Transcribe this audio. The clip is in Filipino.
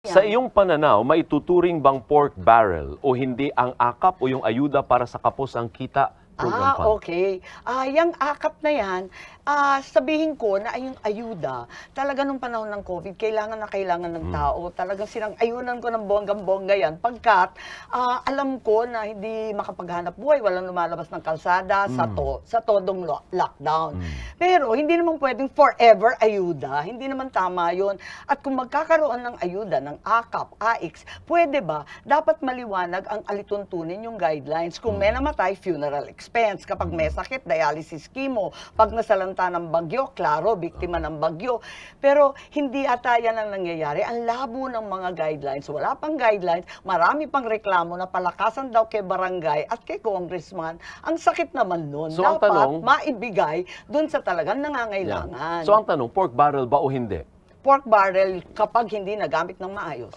Sa iyong pananaw, maituturing bang pork barrel o hindi ang akap o yung ayuda para sa kapos ang kita program Ah, fund? okay. Ah, yung akap na yan, ah, sabihin ko na yung ayuda, talaga nung panahon ng COVID, kailangan na kailangan Hmm. ng tao. Talagang sinang ayunan ko ng bonggang-bongga yan. Pagkat, ah, alam ko na hindi makapaghanap buhay, walang lumalabas ng kalsada sa, Hmm. to, sa todong lo- lockdown. Pero, hindi naman pwedeng forever ayuda. Hindi naman tama yon At kung magkakaroon ng ayuda, ng AKAP, AIX, pwede ba? Dapat maliwanag ang alituntunin yung guidelines. Kung may namatay, funeral expense. Kapag may sakit, dialysis chemo. Pag nasalanta ng bagyo, klaro, biktima ng bagyo. Pero hindi ata yan ang nangyayari. Ang labo ng mga guidelines. Wala pang guidelines. Marami pang reklamo na palakasan daw kay barangay at kay congressman. Ang sakit naman nun. So, Dapat tanong- maibigay dun sa talagang nangangailangan. So ang tanong, pork barrel ba o hindi? pork barrel kapag hindi nagamit ng maayos.